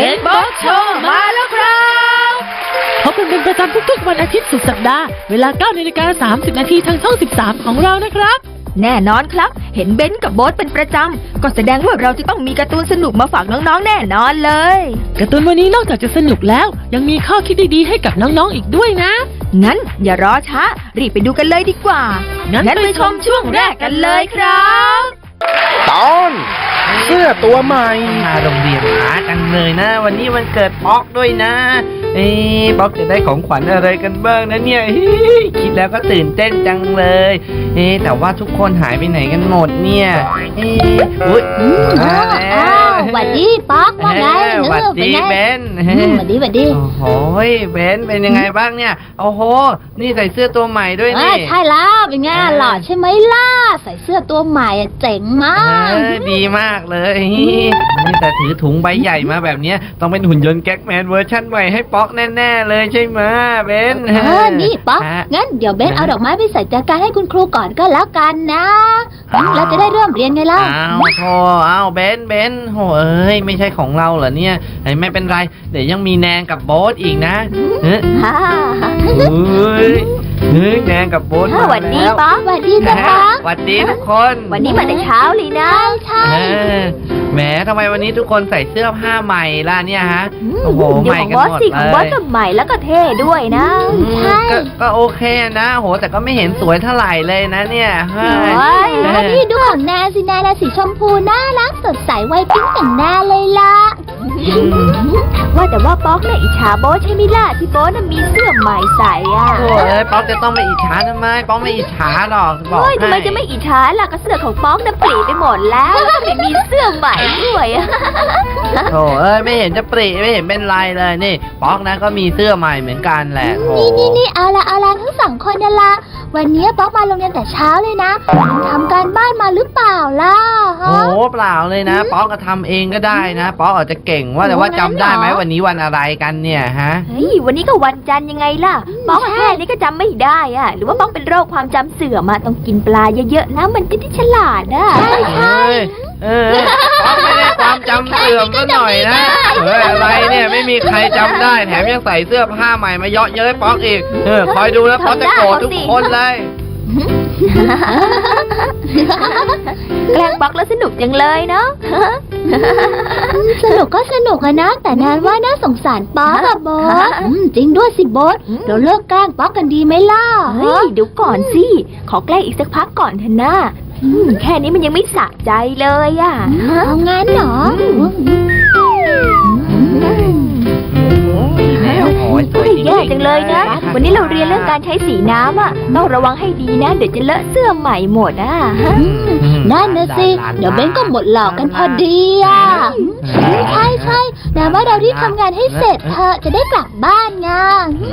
เบนบอลโชว์มาแล้วครับพบกันเป็นประจำทุกๆ วันอาทิตย์สุดสัปดาห์ เวลา9นาฬิกา30 นาทีทางช่อง 13 ของเรานะครับ แน่นอนครับ เห็นเบนซ์กับโบ๊ทเป็นประจำ ก็แสดงว่าเราจะต้องมีการ์ตูนสนุกมาฝากน้องๆ แน่นอนเลยการ์ตูนวันนี้นอกจากจะสนุกแล้ว ยังมีข้อคิดดีๆให้กับน้องๆอีกด้วยนะ งั้นอย่ารอช้า รีบไปดูกันเลยดีกว่า งั้นงั้นไปชมช่วงแรกกันเลยครับ ตอนเสื้อตัวใหม่มาโรงเรียนหากันเลยนะ วันนี้วันเกิดป๊อกด้วยนะเอ๊ะป๊อกจะได้ของขวัญอะไรกันบ้างนะเนี่ยเฮ้ยคิดแล้วก็ตื่นเต้นจังเลยเอ๊ะแต่ว่าทุกคนหายไปไหนกันหมดเนี่ยเอ๊ะอุ๊ยมาแล้วอ้าว หวัดดีป๊อกว่าไงเอ้ยหวัดดีเบนอืมหวัดดีหวัดดีโอ้โหเบนเป็นยังไงบ้างเนี่ยโอ้โห นี่ใส่เสื้อตัวใหม่ด้วยเอนี่อใช่แล้วเป็นไงเออหล่อใช่ไหมล่ะใส่เสื้อตัวใหม่อะเจ๋งมากเออดีมากเลยนี่แต่ถือถุงใบใหญ่มาแบบเนี้ยต้องเป็นหุ่นยนต์แก๊กแมนเวอร์ชั่นใหม่ให้ป๊อกแน่ๆเลยใช่ไหมเบนเออนี่ป๊อกฮะงั้นเดี๋ยวเบนเอาดอกไม้ไปใส่จัดการให้คุณครูก่อนก็แล้วกันนะเราจะได้เริ่มเรียนไงล่ะอ้าวโธ่อ้าวเบนเบนโหเอ้ยไม่ใช่ของเราเหรอเนี่ยเฮ้ยไม่เป็นไร เดี๋ยวยังมีแนนกับโบ๊ทอีกนะเฮ้ยฮ่า เฮ้ยเฮ้ยแนนกับโบ๊ทสวัสดีแล้วป๊อกสวัสดีจ้ะแหมป๊อกสวัสดีทุกคนวันนี้มาแต่เช้าเลยนะ ใช่ เออแหมทำไมวันนี้ทุกคนใส่เสื้อผ้าใหม่ล่ะเนี่ยฮะโอ้โหเดี๋ใหยวม่ของกันบอสหมดสิเลของบอสยก็ใหม่แล้วก็เท่ด้วยนะ อืมก็ก็โอเคนะโหแต่ก็ไม่เห็นสวยเท่าไหร่เลยนะเนี่ยเฮ้โอ้ยยแล้วนี่ดูของแนนสิแนนน่ะสีชมพูน่ารักสดใสไวยปิ๊งอย่างแน่เลยล่ะอืม ว่าแต่ว่าป๊อกน่ะอิจฉาโบ๊ทใช่ไหมล่ะที่โบ๊ทน่ะมีเสื้อใหม่ใส่อะโอ้ยป๊อกจะต้องไปอิจฉาทำไม ป๊อกไม่อิจฉาหรอกบอกโอ้ยทำไมให้จะไม่อิจฉาล่ะก็เสื้อของป๊อกน่ะปลีไปหมดแล้วแล้วก็ไม่มีเสื้อใหม่ด้วยอะโอ้เอ้ยไม่เห็นจะปรีไม่เห็นเป็นไรเลยนี่ ป๊อกนะก็มีเสื้อใหม่เหมือนกันแหละโอ้นี่นี่นี่เอาละเอาละทั้งสองคนนั่นละ วันนี้ป๊อกมาโรงเรียนแต่เช้าเลยนะทำการบ้านมาหรือเปล่าล่ะฮะโอ้เปล่าเลยนะ ป๊อกก็ทำเองก็ได้นะ ป๊อกอาจจะเก่งว่าแต่ว่าโอ้งั้จำนเหรอได้ไหมวันนี้วันอะไรกันเนี่ยฮะ เฮ้ยวันนี้ก็วันจันทร์ยังไงล่ะป๊อกอะแค่นี้ก็จำไม่ได้อะหรือว่าป๊อกเป็นโรคความจำเสื่อมมาต้องกินปลาเยอะๆนะมันจะได้ฉลาดอะใช่ใช่เอ้ยเออป๊อกไม่ได้ ความจำเสื่อมก็หน่อยนะเฮ้ยอะไรเนี่ยไม่มีใครจำได้แถมยังใส่เสื้อผ้าใหม่มาเยาะเย้ยป๊อกอีกเออคอยดูนะป๊อกจะโกรธทุกคนเลย แกล้งป๊อกแล้วสนุกจังเลยเนาะ สนุกก็สนุกอะนะ แต่แนนว่าน่าสงสารป๊อกอะโบทอืมจริงด้วยสิโบทเราเลิกแกล้งป๊อกกันดีไหมล่ะเฮ้ยเดูก่อนสิ ขอแกล้งอีกสักพักก่อนเถอะนะอืมแค่นี้มันยังไม่สะใจเลยอะเอางั้นเหรอแล้วโอ้ยสเฮ้วยยจริงๆแย่จังเลยนะ วันนี้เราเรียนเรื่องการใช้สีน้ำอะ ต้องระวังให้ดีนะ เดี๋ยวจะเลอะเสื้อใหม่หมดอะนั่นนะสิ เดี๋ยวเบนก็หมดหลอกกันพอดีอะ ใช่ใช่แต่ว่าเรารีบทำงานให้เสร็จเธอะจะได้กลับบ้านไง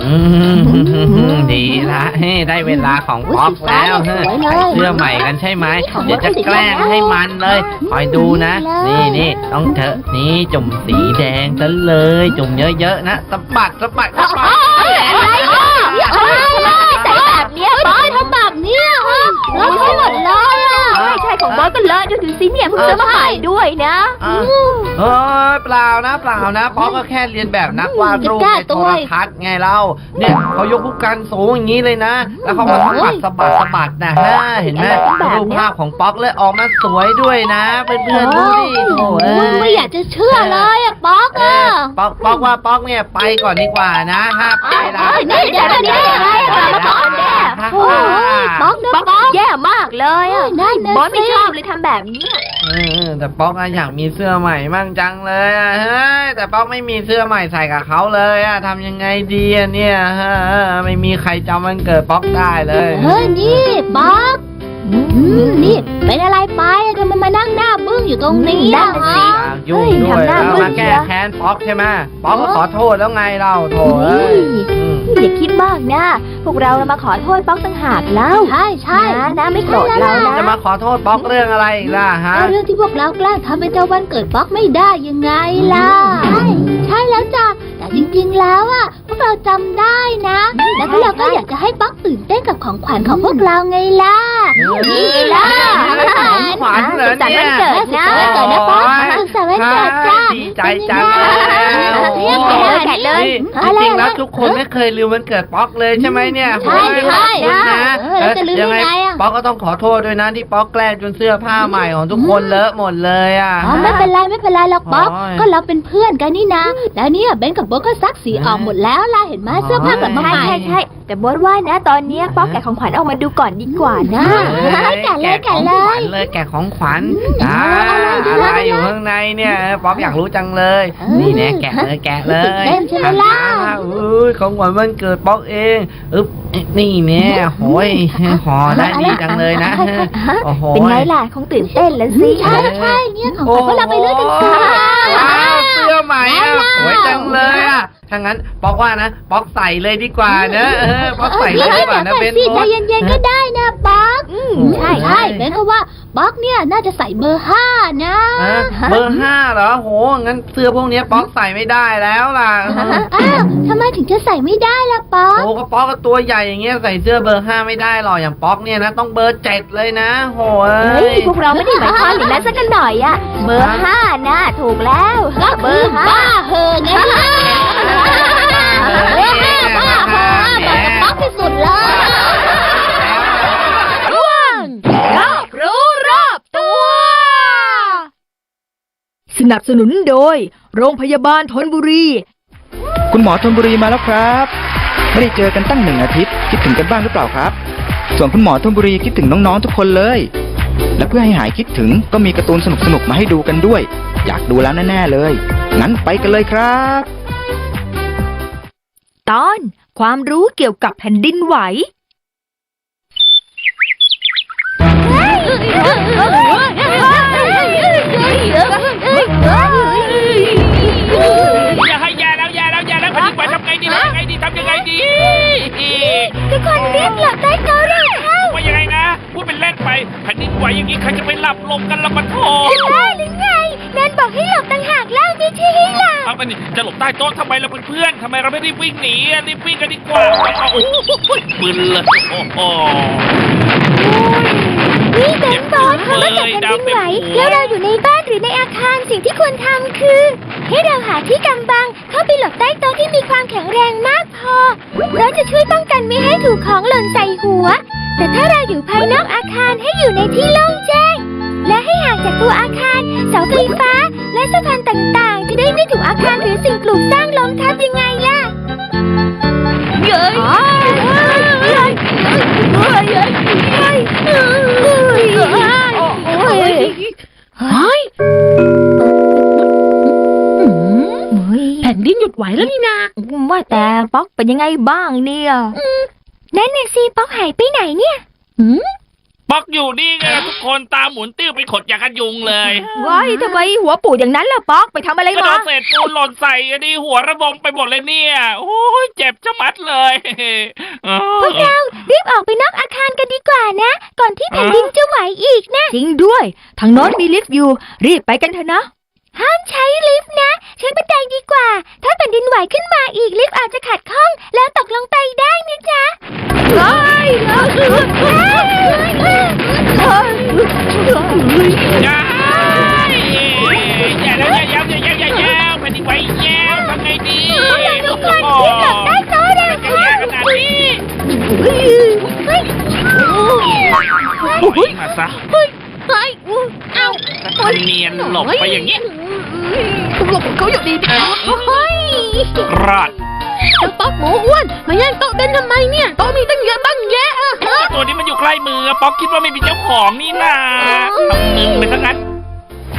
อืมดีละเฮ้ยได้เวลาของป๊อกแล้วอุ๊ยสีฟ้าเนี่ยสวยเลยใส่เสื้อใหม่กันใช่ไหมเดี๋ยวจะแกล้งให้มันเลย คอยดูนะ นี่นี่ต้องเถอะนี่จุ่มสีแดงซะเลย จุ่มเยอะๆนะสะบัดสะบัดสะบัดอะไรอะอะไรแต่แบบเนี้ยบอสทำแบบเนี้ยฮะเราไม่หมดเลยอะ ไม่ใช่ของบอสก็เลอะดูดูสิเนี่ยเพิ่งซื้อมาใหม่ด้วยนะอะเอ้ยเปล่านะเปล่านะป๊อกก็แค่เรียนแบบนักวาดรูปในโทรทัศน์ไงเล่าเนี่ยเขายกผู้กันสูงอย่างนี้เลยนะ แล้วเขาก็สะบัดสะบัดสะบัดนะฮะเห็นไหมรูปภาพของป๊อกเลยออกมาสวยด้วยนะเพื่อนๆดูดิโอ้ยไม่อยากจะเชื่อเลยอะป๊อกเออะอป๊อกป๊อกว่าป๊อกเนี่ยไปก่อนดีกว่านะฮะไปละ เอ้ยนี่เดี๋ยวเดี๋ยวเดี๋ยวเดี๋ยวเดี๋ยวป๊อกเนี่ย โอ้ยป๊อกนะป๊อกป๊อกแย่มากเลยอะนั่นน่ะบอสไม่สิชอบเลยทำแบบนี้เออแต่ป๊อกอะอยากมีเสื้อใหม่มั่งจังเลยอะเฮ้ยแต่ป๊อกไม่มีเสื้อใหม่ใส่กับเขาเลยอะทำยังไงดีอะเนี่ยฮะไม่มีใครจำวันเกิดป๊อกได้เลย เฮ้ยนี่ป๊อก อืมนี่เป็นอะไรไปอะทำไมมานั่งหน้าบึ้งอยู่ตรงนี้นั่อะนน่ะสิฮะอยากยุ่งด้วยเฮ้ยทำหน้าแล้วบึ้งมาแก้เชียวแค้นป๊อกใช่ไหมป๊อกก็ขอโทษแล้วไงเราโถเอ้ยอืม อย่าคิดมากนะ พวกเราน่ะมาขอโทษป๊อกต่างหากแล้วใช่ใช่นะนะไม่โกรธเรานะจะมาขอโทษป๊อกเรื่องอะไรอีกล่ะฮะก็เรื่องที่พวกเราแกล้งทำเป็นเจ้าวันเกิดป๊อกไม่ได้ยังไงล่ะ ใช่ ใช่แล้วจ้ะ แต่จริงๆแล้วอะพวกเราจำได้นะ แล้วพวกเราก็อยากจะให้ป๊อกตื่นเต้นกับของขวัญของพวกเราไงล่ะนี่ล่ะของขวัญเหรอสุขสันต์เนี่วันยเกิดนะสุขสันต์วันเกิดนะป๊อกสุขสันต์วันเกิดจ้า ดีใจจังเลยเรียกโอ้แขกเลยนี่จริงๆแล้วทุกคนไม่เคยลืมวันเกิดป๊อกเลยใช่ไหมเนี่ยใช่ใช่ขอบคุณนะเออแล้วจะลืมได้ไงอะ ป๊อกก็ต้องขอโทษด้วยนะที่ป๊อกแกล้งจนเสื้อผ้าใหม่ของทุกคนเลอะหมดเลยอะ อ๋อไม่เป็นไรไม่เป็นไรหรอกป๊อก โอ้ย ก็เราเป็นเพื่อนกันนี่นะ แล้วเนี่ยเบนกับโบทก็ซักสีออกหมดแล้วล่ะเห็นไหมเสื้อผ้ากลับมาใช่ใหม่ใช่ใช่แต่บอสว่านะ ตอนเนี้ยป๊อกแกะของขวัญออกมาดูก่อนดีกว่านะเฮ้ยแกะเลยของแกะเลยขวัญเลยแกะของขวัญอ่าเอาอะไรดีอะไรล่ะอยู่ข้างในเนี่ยป๊อกอยากรู้จังเลยเออนี่แน่แกะเลยแกะเลยตื่นเต้นใช่ไหมล่ะอ่าอุ้ยของขวัญวันเกิดป๊อกเองอึ๊บนี่แน่โหยห่อได้ดีจังเลยนะโอ้โหเป็นไงล่ะคงตื่นเต้นแล้วสิใช่ใช่เนี่ยของขวัญพวกเราไปเลือกกันค่ะว้าวเสื้อใหม่อะสวยจังเลยอะ ถ้างั้นป๊อกว่านะป๊อกใส่เลยดีกว่านะเออป๊อกใส่เลยดีกว่านะเบนสิโใจเย็นๆก็ได้นะป๊อกใช่ใช่เบนเพราะว่าป๊อกเนี่ยน่าจะใส่เบอร์ห้านะฮะเบอร์ห้าเหรอโหงั้นเสื้อพวกเนี้ยป๊อกใส่ไม่ได้แล้วล่ะอ้าวทำไมถึงจะใส่ไม่ได้ล่ะป๊อกโอ้ก็ป๊อกก็ตัวใหญ่อย่างเงี้ยใส่เสื้อเบอร์ห้าไม่ได้หรอกอย่างป๊อกเนี่ยนะต้องเบอร์เจ็ดเลยนะโหเฮ้ยยพวกเราไม่ได้หมายความอย่างนั้นสักหน่อยอะเบอร์ห้านะถูกแล้วก็เบคืออร์ห้าบ้าเหอะไงล่ะบ้าเหอะบ้ากับป๊อกที่สุดเลยร่วงรอบรู้รอบตัวสนับสนุนโดย โรงพยาบาลทนบุรี คุณหมอธนบุรีมาแล้วครับ ไม่ได้เจอกันตั้งหนึ่งอาทิตย์ คิดถึงกันบ้างหรือเปล่าครับ ส่วนคุณหมอธนบุรีคิดถึงน้องๆทุกคนเลย และเพื่อให้หายคิดถึงก็มีการ์ตูนสนุกๆมาให้ดูกันด้วย อยากดูแล้วแน่ๆเลย งั้นไปกันเลยครับ ตอนความรู้เกี่ยวกับแผ่นดินไหวอย่ รีบวิ่งหนีอะรีบวิ่งกันดีกว่าโอ้โหมึนเลยโอ้โหนี่เบนบอสเขาไม่เกิดแผ่นดินไหวแล้วเราอยู่ในบ้านหรือในอาคารสิ่งที่ควรทำคือ ให้เราหาที่กำบัง เข้าไปหลบใต้โต๊ะที่มีความแข็งแรงมากพอเราจะช่วยป้องกันไม่ให้ถูกของหล่นใส่หัว แต่ถ้าเราอยู่ภายนอกอาคารให้อยู่ในที่โล่งแจ้ง และให้ห่างจากตัวอาคารเสาไฟฟ้า และสะพานต่างๆ จะได้ไม่ถูกอาคารหรือสิ่งปลูกสร้างล้มทับยังไง เป็นยังไงบ้างเนี่ยนั่นน่ะสิป๊อกหายไปไหนเนี่ยป๊อกอยู่นี่ไงล่ะทุกคนตามหมุนติ้วไปขดอย่างกันยุงเลยว้ายทำไมหัวปูดอย่างนั้นล่ะป๊อกไปทำอะไรกระโดมาดเศษปูนหล่นใส่อันนี้หัวระบมไปหมดเลยเนี่ย โอ้ยเจ็บจะมัดเลยพวกเรารีบออกไปนอกอาคารกันดีกว่านะ ก่อนที่แผ่นดินจะไหวอีกนะ จริงด้วย ทางโน้นมีลิฟต์อยู่ รีบไปกันเถอะนะ ห้ามใช้ลิฟต์นะใช้บันไดดีกว่า ถ้าแผ่นดินไหวขึ้นมาอีกลิฟต์อาจจะขัดข้อง แล้วตกลงไปได้นะจ๊ะเฮ้ยอย่าอย่าแล้วอย่าอย่าอย่าอย่าอย่าแผ่นดินไหวแย่ทำไงดีทุกคนที่กลับได้ก็ได้ค่ะขนาดนี้โอ้ยมาซะเฮ้ย เฮ้ย เอ้าทำเนียนหลบไปอย่าง นี้หลบเขาอยู่ดีๆเฮ้ยรอดเจ้าป๊อกหมูอ้วน มาแย่งโต๊ะเต้นทำไมเนี่ยโต๊ะมีตั้งเยอะตั้งแยะอะฮะตัวนี้มันอยู่ใกล้มือป๊อกคิดว่าไม่มีเจ้าของนี่นาทำมึงไปทั้งนั้น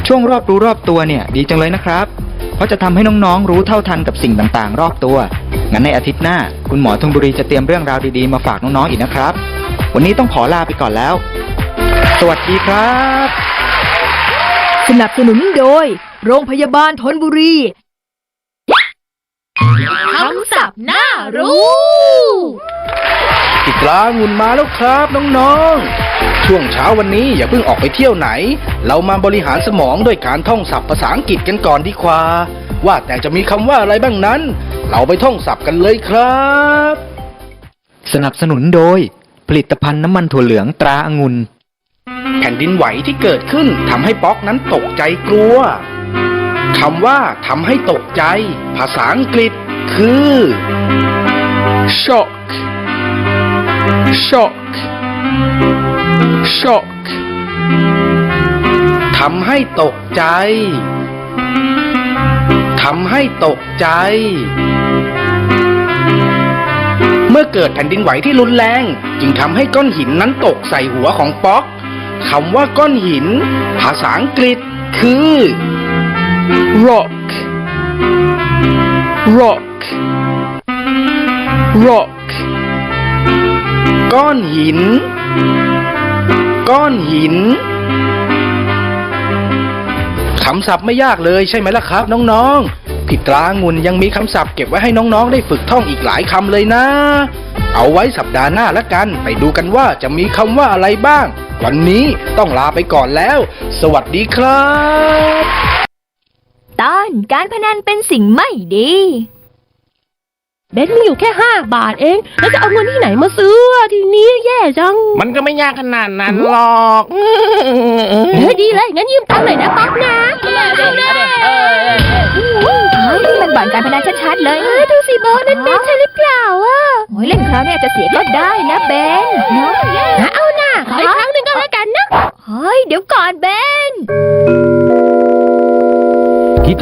ช่วงรอบรู้รอบตัวเนี่ย ดีจังเลยนะครับ เพราะจะทำให้น้องๆ รู้เท่าทันกับสิ่งต่างๆ รอบตัว งั้นในอาทิตย์หน้า คุณหมอธนบุรีจะเตรียมเรื่องราวดีๆ มาฝากน้องๆ อีกนะครับ วันนี้ต้องขอลาไปก่อนแล้ว สวัสดีครับ สนับสนุนโดย โรงพยาบาลทนบุรีคำศัพท์น่ารู้ อีกลางุนมาแล้วครับน้องๆ ช่วงเช้าวันนี้อย่าเพิ่งออกไปเที่ยวไหน เรามาบริหารสมองด้วยการท่องศัพท์ภาษาอังกฤษกันก่อนดีกว่า ว่าแต่จะมีคำว่าอะไรบ้างนั้น เราไปท่องศัพท์กันเลยครับ สนับสนุนโดย ผลิตภัณฑ์น้ำมันถั่วเหลืองตราองุ่น แผ่นดินไหวที่เกิดขึ้นทำให้ป๊อกนั้นตกใจกลัวคำว่าทำให้ตกใจ ภาษาอังกฤษคือ shock shock shock ทำให้ตกใจ ทำให้ตกใจ เมื่อเกิดแผ่นดินไหวที่รุนแรง จึงทำให้ก้อนหินนั้นตกใส่หัวของป๊อก คำว่าก้อนหิน ภาษาอังกฤษคือ rock rock rock ก้อนหิน ก้อนหินคำศัพท์ไม่ยากเลยใช่ไหมล่ะครับ น้องๆพี่ตรางุนยังมีคำศัพท์เก็บไว้ให้น้องๆ ได้ฝึกท่องอีกหลายคำเลยนะ เอาไว้สัปดาห์หน้าละกัน ไปดูกันว่าจะมีคำว่าอะไรบ้าง วันนี้ต้องลาไปก่อนแล้ว สวัสดีครับ ตอนการพนันเป็นสิ่งไม่ดี เบนมีอยู่แค่ห้าบาทเอง แล้วจะเอาเงินที่ไหนมาซื้ออะทีนี้แย่จัง มันก็ไม่ยากขนาดนั้นหรอกเฮ้ยดีเลยงั้นยืมตังค์หน่อยนะป๊อกนะนี่มันบ่อนการพนันชัดๆเลยดูสิโบนั่นเบนใช่หรือเปล่าอะโอ้ยเล่นคราวนี้อาจจะเสียก็ได้นะเบนเนาะเอาหน่าขออีกครั้งหนึ่งก็แล้วกันนะเฮ้ยเดี๋ยวก่อนเบนคิด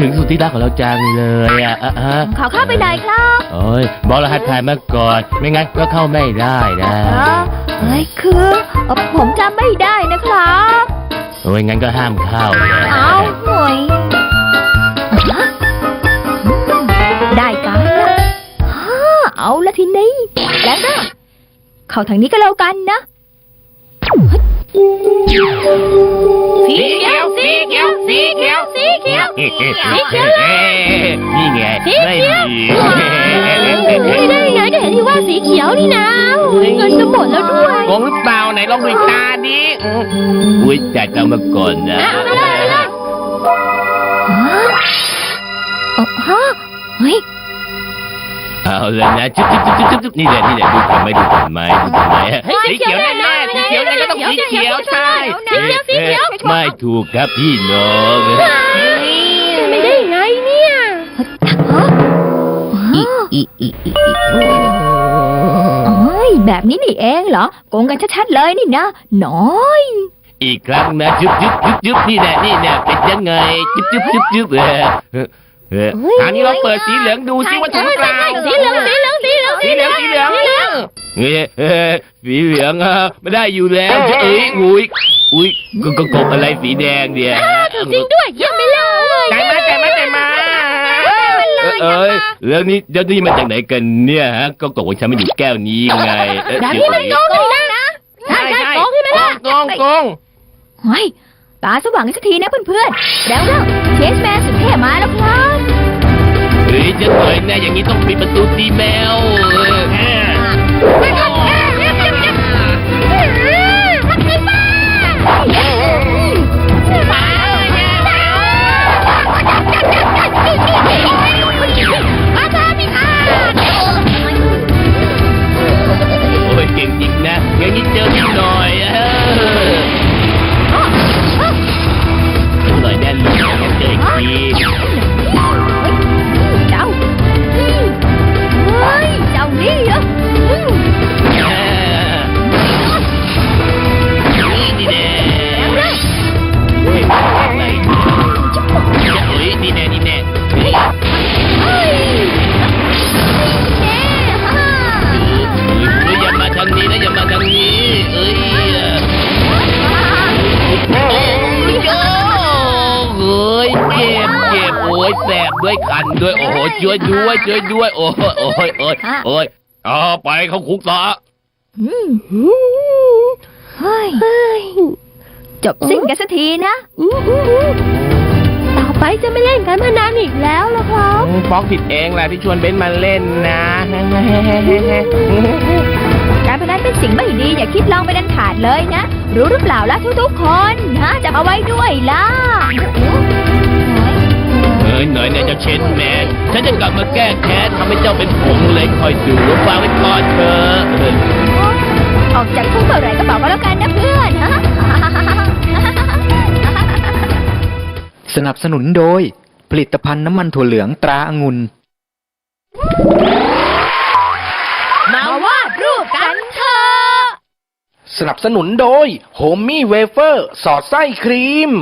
ถึงสุดที่รักของเราจังเลยอะอะอะขอเข้าไปหน่อยครับโอ้ยบอกรหัสผ่านมาก่อน ไม่งั้นก็เข้าไม่ได้นะเออเฮ้ยคือเอ่อผมจำไม่ได้นะครับ โอ้ยงั้นก็ห้ามเข้าเลยเอาหน่อยฮะได้การละฮ่าเอาละทีนี้แล้วก็เข้าทางนี้ก็แล้วกันนะ สีเขียวสีเขียวสีเขียวสีเขียวสีเขียวเฮ้ยนี่ไงไม่มีไม่ได้ไงก็เห็นที่ว่าสีเขียวนี่นะเงินจะหมดแล้วด้วยงงหรือเปล่าไหนลองดูตาดิอุ้ยจ่ายตังค์มาก่อนนะฮะฮะเฮ้ย เอาเลยนะจุ๊บจุ๊บจุ๊บจุ๊บจุ๊บนี่แหละนี่แหละดูก่อนไหมดูก่อนไหมดูก่อนไหมสีเขียวแน่ๆสีเขียวแน่ก็ต้องสีเขียวใช่สีเขียวสีเขียวไม่ถูกครับพี่น้องไม่ได้ไงเนี่ยฮะเอ้ยแบบนี้นี่เองเหรอโกงกันชัดๆเลยนี่นะน้อยอีกครั้งนะจุ๊บจุ๊บจุ๊บจุ๊บนี่แหละนี่แหละเป็นยังไงจุ๊บจุ๊บจุ๊บจุ๊บเออ เออเอออันนี้เราเปิดสีเหลืองดูซิว่าถูกหรือเปล่าสีเหลืองสีเหลืองสีเหลืองสีเหลืองสีเหลืองเฮ้ยเออสีเหลืองอะไม่ได้อยู่แล้วจะเอ้ยอุ้ยอุ้ยก็ก็กบอะไรสีแดงเดียวจริงด้วยเยี่ยมไปเลยใจมาใจมาใจมาเอ้ยเรื่องนี้เจ้านี่มาจากไหนกันเนี่ยฮะก็กบของฉันไม่อยู่แก้วนี้ไงเอ้ยแบบเดี๋ยวนี้มันโกงเลยนะใช่ใช่โกงใช่ไหมล่ะโกงโกงเฮ้ยตาสว่างกันสักทีนะเพื่อนๆแล้วก็เชสแมนสุดเท่มาแล้วครับเฮ้ย จะสวยนะอย่างนี้ต้องปิดประตูดีแมว ช่วยด้วยช่วยด้วย โอ้ยโอ้ยโอ้ยโอ้ยเอาไปเข้าคุกต่ออืมเฮ้ย จบสิ้นกันสักทีนะ ต่อไปจะไม่เล่นการพนันอีกแล้วล่ะครับป๊อกผิดเองแหละที่ชวนเบนมาเล่นนะ การพนันเป็นสิ่งไม่ดีอย่าคิดลองไปดันขาดเลยนะ รู้หรือเปล่าล่ะทุกๆคนฮะจำเอาไว้ด้วยล่ะ เฮ้ยหน่อยเนี่ยเจะเชนแมนฉันจะกลับมาแก้แค้นทำให้เจ้าเป็นผงเลยคอยดูฝากไว้ก่อนเถอะออกจากคุกเมื่อไหร่ก็บอกก็แล้วกันนะเพื่อนฮะสนับสนุนโดย ผลิตภัณฑ์น้ำมันถั่วเหลืองตราองุ่นมาวาดรูปกันเถอะสนับสนุนโดยโฮมมี่เวเฟอร์ สอดไส้ครีม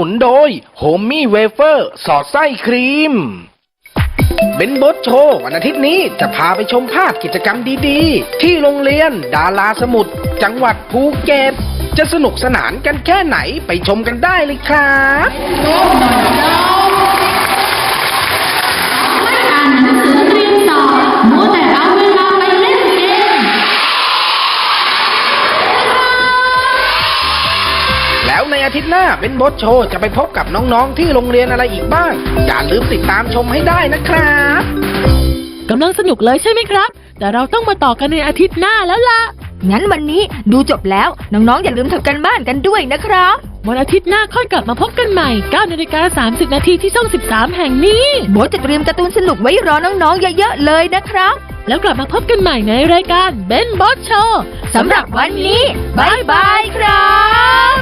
นุนโดยโฮมมี่เวเฟอร์ สอดไส้ครีม เบนบดโชว์วันอาทิตย์นี้จะพาไปชมภาพกิจกรรมดีๆ ที่โรงเรียนดาราสมุทรจังหวัดภูเก็ต จะสนุกสนานกันแค่ไหนไปชมกันได้เลยครับ อาทิตย์หน้าเป็นบดโชว์จะไปพบกับน้องๆที่โรงเรียนอะไรอีกบ้าง อย่าลืมติดตามชมให้ได้นะครับกำลังสนุกเลยใช่ไหมครับ แต่เราต้องมาต่อกันในอาทิตย์หน้าแล้วล่ะ งั้นวันนี้ดูจบแล้ว น้องๆ อย่าลืมทำกันบ้านกันด้วยนะครับ วันอาทิตย์หน้าค่อยกลับมาพบกันใหม่9นาฬิกา30 นาทีที่ช่อง 13 แห่งนี้ โบทจะเตรียมการ์ตูนสนุกไว้รอน้องๆ เยอะๆ เลยนะครับ แล้วกลับมาพบกันใหม่ในรายการเบนบอสโชสำหรับวันนี้บายบายครับ